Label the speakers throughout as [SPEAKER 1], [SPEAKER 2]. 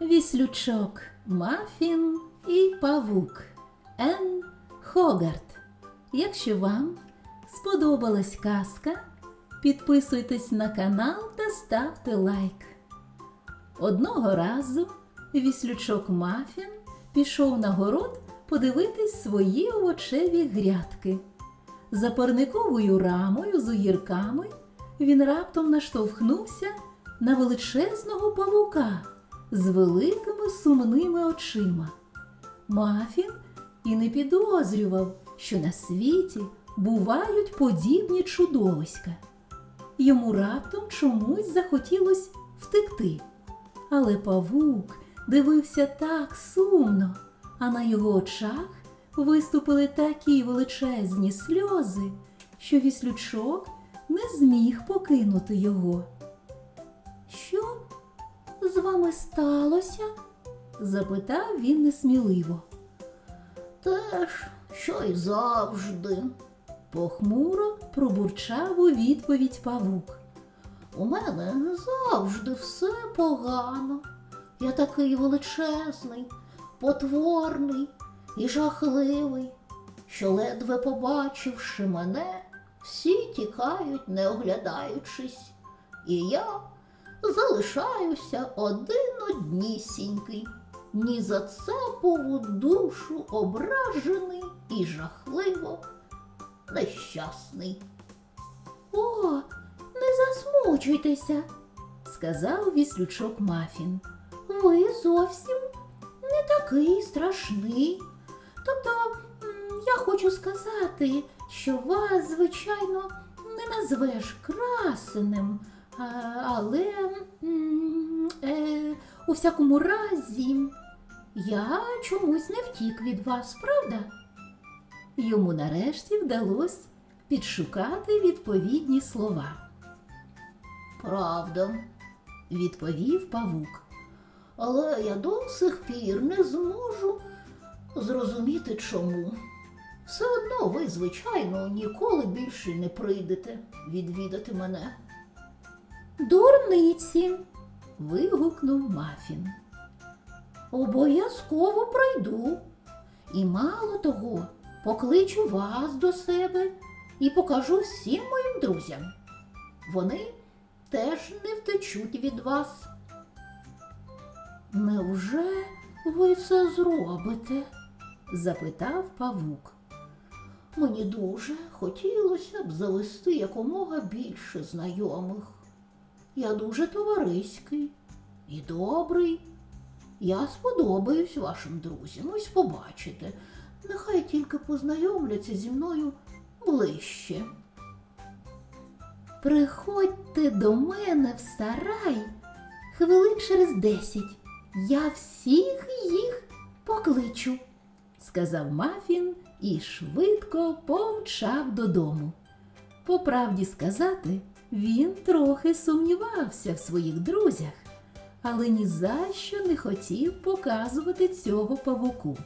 [SPEAKER 1] Віслючок Мафін і Павук Ен Хогарт. Якщо вам сподобалась казка, підписуйтесь на канал та ставте лайк. Одного разу віслючок Мафін пішов на город подивитись свої овочеві грядки. За парниковою рамою з огірками він раптом наштовхнувся на величезного павука з великими сумними очима. Мафін і не підозрював, що на світі бувають подібні чудовиська. Йому раптом чомусь захотілось втекти. Але павук дивився так сумно, а на його очах виступили такі величезні сльози, що віслючок не зміг покинути його. Що з вами сталося? запитав він несміливо.
[SPEAKER 2] Те ж, що й завжди.
[SPEAKER 1] Похмуро пробурчав у відповідь павук.
[SPEAKER 2] У мене завжди все погано. Я такий величезний, потворний і жахливий, що, ледве побачивши мене, всі тікають, не оглядаючись, і я залишаюся один однісінький, ні за цепову душу ображений і жахливо нещасний.
[SPEAKER 1] О, не засмучуйтеся, сказав віслючок Мафін. Ви зовсім не такий страшний. Тобто, я хочу сказати, що вас, звичайно, не назвеш красеним, але е, у всякому разі я чомусь не втік від вас, правда? Йому нарешті вдалося підшукати відповідні слова.
[SPEAKER 2] Правда,
[SPEAKER 1] Відповів павук.
[SPEAKER 2] але я до сих пір не зможу зрозуміти чому. Все одно ви, звичайно, ніколи більше не прийдете відвідати мене.
[SPEAKER 1] Дурниці. вигукнув Мафін.
[SPEAKER 2] Обов'язково прийду.
[SPEAKER 1] І мало того, покличу вас до себе і покажу всім моїм друзям.
[SPEAKER 2] Вони теж не втечуть від вас.
[SPEAKER 1] Невже ви це зробите? запитав павук.
[SPEAKER 2] Мені дуже хотілося б завести якомога більше знайомих. Я дуже товариський і добрий. Я сподобаюсь вашим друзям, ось побачите. Нехай тільки познайомляться зі мною ближче.
[SPEAKER 1] Приходьте до мене в сарай хвилин через десять. Я всіх їх покличу, сказав Мафін і швидко помчав додому. По правді сказати, він трохи сумнівався в своїх друзях, але ні за що не хотів показувати цього павуку.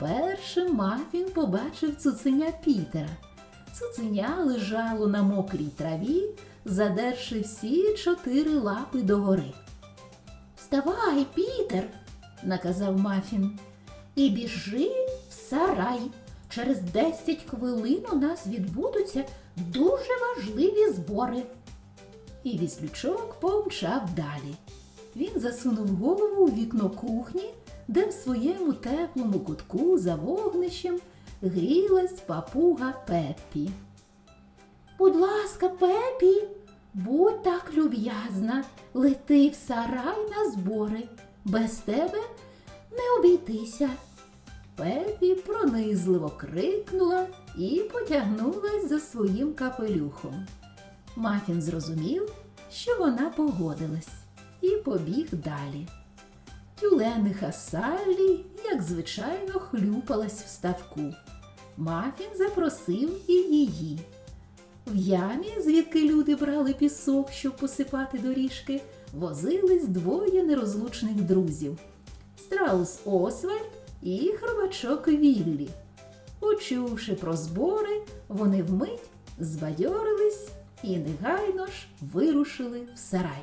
[SPEAKER 1] Першим Мафін побачив цуценя Пітера. Цуценя лежало на мокрій траві, задерши всі чотири лапи догори. Вставай, Пітер, наказав Мафін, і біжи в сарай. Через десять хвилин у нас відбудуться дуже важливі збори. І віслючок помчав далі. Він засунув голову у вікно кухні, де в своєму теплому кутку за вогнищем грілась папуга Пеппі. Будь ласка, Пепі, будь так люб'язна, лети в сарай на збори. Без тебе не обійтися. Пепі пронизливо крикнула і потягнулась за своїм капелюхом. Мафін зрозумів, що вона погодилась, і побіг далі. Тюлениха Саллі, як звичайно, хлюпалась в ставку. Мафін запросив і її. В ямі, звідки люди брали пісок, щоб посипати доріжки, возились двоє нерозлучних друзів страус Освальд і хробачок Віллі. Почувши про збори, вони вмить збадьорились і негайно ж вирушили в сарай.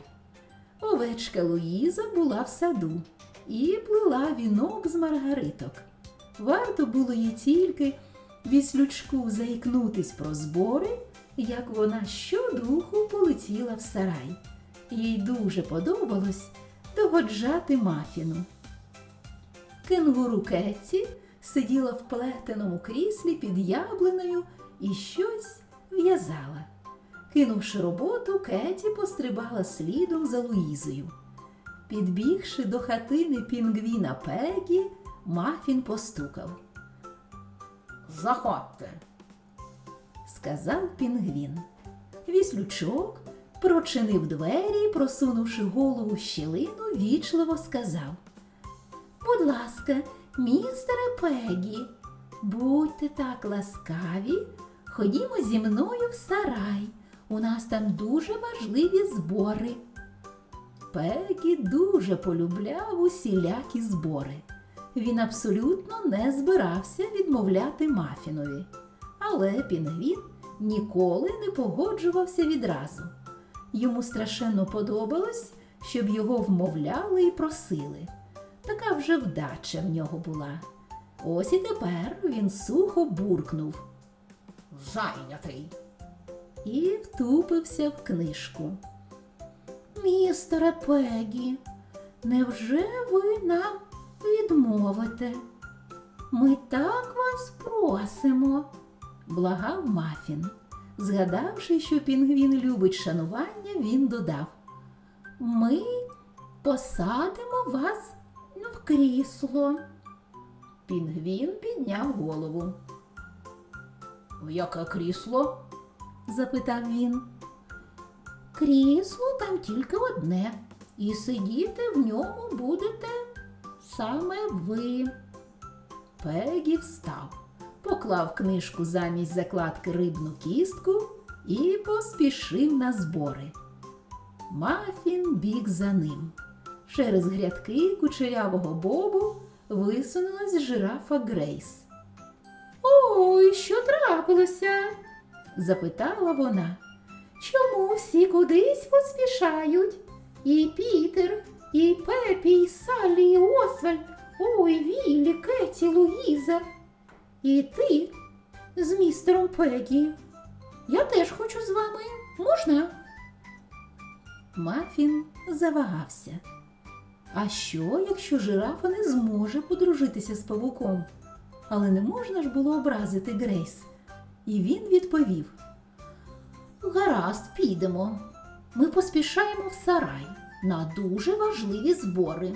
[SPEAKER 1] Овечка Луїза була в саду і плела вінок з маргариток. Варто було їй тільки віслючку заікнутись про збори, як вона щодуху полетіла в сарай. Їй дуже подобалось догоджати мафіну. Кенгуру Кеті сиділа в плетеному кріслі під яблуною і щось в'язала. Кинувши роботу, Кеті пострибала слідом за Луїзою. Підбігши до хатини пінгвіна Пегі, Мафін постукав.
[SPEAKER 2] Заходьте.
[SPEAKER 1] сказав пінгвін. Віслючок прочинив двері і, просунувши голову в щілину, вічливо сказав. Будь ласка, містере Пегі, будьте так ласкаві, ходімо зі мною в сарай. У нас там дуже важливі збори. Пегі дуже полюбляв усілякі збори. Він абсолютно не збирався відмовляти Мафінові. Але пінгвін ніколи не погоджувався відразу. Йому страшенно подобалось, щоб його вмовляли і просили. Така вже вдача в нього була. Ось і тепер він сухо буркнув
[SPEAKER 2] Зайнятий.
[SPEAKER 1] і втупився в книжку. Містере Пегі, невже ви нам відмовите? Ми так вас просимо, благав Мафін. Згадавши, що пінгвін любить шанування, він додав. Ми посадимо вас в крісло. Пінгвін підняв голову.
[SPEAKER 2] В яке крісло?
[SPEAKER 1] запитав він. Крісло там тільки одне, і сидіти в ньому будете саме ви. Пегі встав, поклав книжку замість закладки рибну кістку і поспішив на збори. Мафін біг за ним. Через грядки кучерявого бобу висунулась жирафа Грейс. Ой, що трапилося? запитала вона. Чому всі кудись поспішають? І Пітер, і Пепі, і Саллі, і Освальд, ой, Віллі, Кеті, Луїза. І ти з містером Пегі. Я теж хочу з вами. Можна? Мафін завагався. А що, якщо жирафа не зможе подружитися з павуком? Але не можна ж було образити Грейс. І він відповів: Гаразд, підемо. Ми поспішаємо в сарай на дуже важливі збори.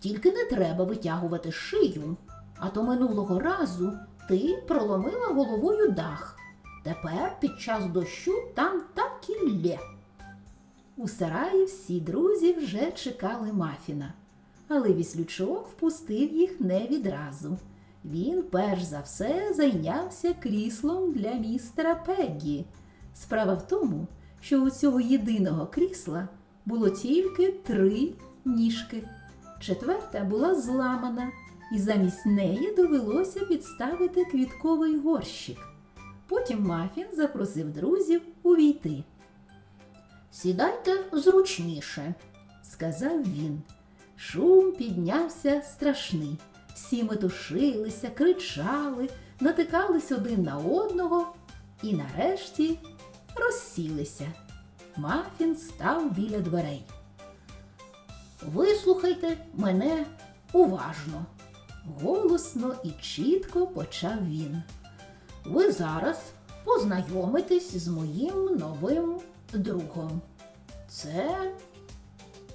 [SPEAKER 1] Тільки не треба витягувати шию, а то минулого разу ти проломила головою дах. Тепер під час дощу там так і лє. У сараї всі друзі вже чекали мафіна, але віслючок впустив їх не відразу. Він перш за все зайнявся кріслом для містера Пеггі. Справа в тому, що у цього єдиного крісла було тільки три ніжки. Четверта була зламана, і замість неї довелося підставити квітковий горщик. Потім Мафін запросив друзів увійти.
[SPEAKER 2] Сідайте зручніше.
[SPEAKER 1] сказав він. Шум піднявся страшний. Всі метушилися, кричали, натикались один на одного і нарешті розсілися. Мафін став біля дверей.
[SPEAKER 2] Вислухайте мене уважно.
[SPEAKER 1] Голосно і чітко почав він.
[SPEAKER 2] Ви зараз познайомитесь з моїм новим другом. Це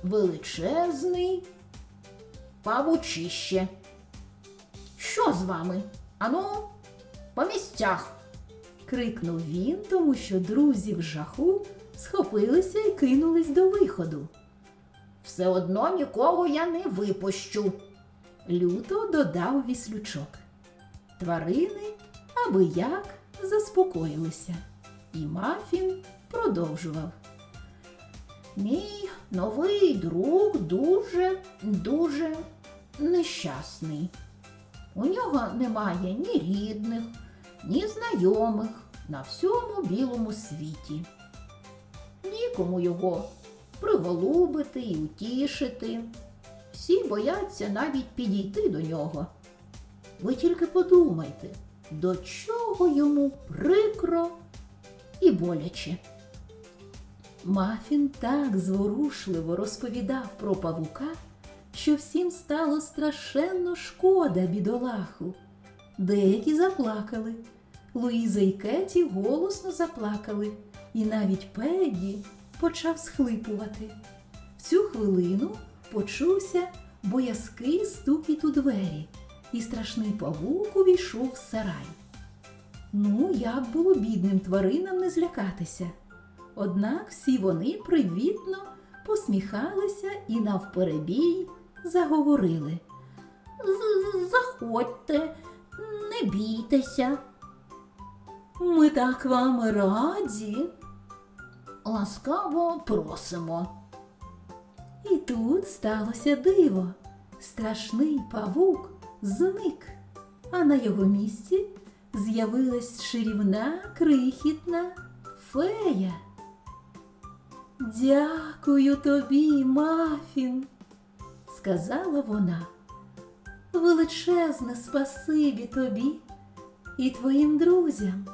[SPEAKER 2] величезний павучище. Що з вами? Ану, по місцях.
[SPEAKER 1] крикнув він, тому що друзі в жаху схопилися і кинулись до виходу.
[SPEAKER 2] Все одно нікого я не випущу.
[SPEAKER 1] Люто додав віслючок. Тварини аби як заспокоїлися, і Мафін продовжував.
[SPEAKER 2] Мій новий друг дуже, дуже нещасний. У нього немає ні рідних, ні знайомих на всьому білому світі. Нікому його приголубити і утішити. Всі бояться навіть підійти до нього. Ви тільки подумайте, до чого йому прикро і боляче.
[SPEAKER 1] Мафін так зворушливо розповідав про павука, що всім стало страшенно шкода бідолаху. Деякі заплакали. Луїза і Кеті голосно заплакали, і навіть Пеггі почав схлипувати. В цю хвилину почувся боязкий стукіт у двері, і страшний павук увійшов в сарай. Ну, як було бідним тваринам не злякатися. Однак всі вони привітно посміхалися і навперебій заговорили.
[SPEAKER 2] Заходьте, не бійтеся.
[SPEAKER 1] Ми так вам раді.
[SPEAKER 2] Ласкаво просимо.
[SPEAKER 1] І тут сталося диво. Страшний павук зник, а на його місці з'явилась чарівна крихітна фея. Дякую тобі, Мафін, сказала вона. Величезне спасибі тобі і твоїм друзям.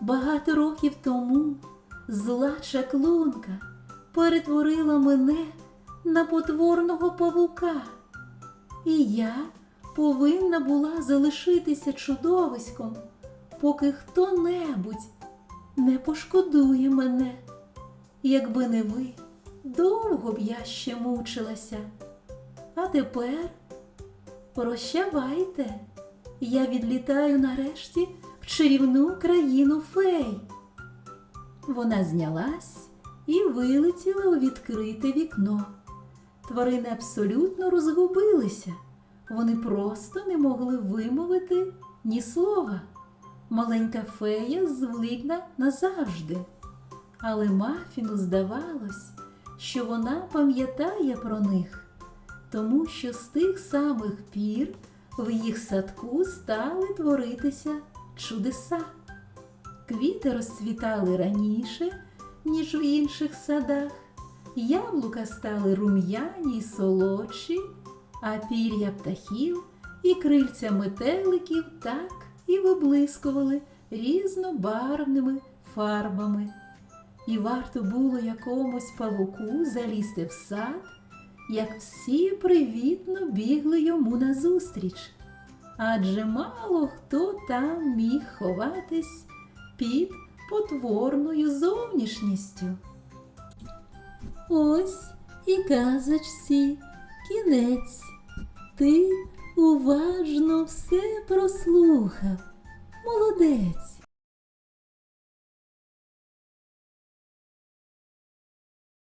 [SPEAKER 1] Багато років тому зла чаклунка перетворила мене на потворного павука, і я повинна була залишитися чудовиськом, поки хто-небудь не пошкодує мене. Якби не ви, довго б я ще мучилася. А тепер прощавайте, я відлітаю нарешті в чарівну країну фей. Вона знялась і вилетіла у відкрите вікно. Тварини абсолютно розгубилися. Вони просто не могли вимовити ні слова. Маленька фея зникла назавжди. Але Мафіну здавалось, що вона пам'ятає про них, тому що з тих самих пір в їх садку стали творитися чудеса. Квіти розцвітали раніше, ніж в інших садах, яблука стали рум'яні й солодші, а пір'я птахів і крильця метеликів так і виблискували різнобарвними фарбами. І варто було якомусь павуку залізти в сад, як всі привітно бігли йому назустріч. Адже мало хто там міг ховатись під потворною зовнішністю. Ось і казочці кінець. Ти уважно все прослухав. Молодець.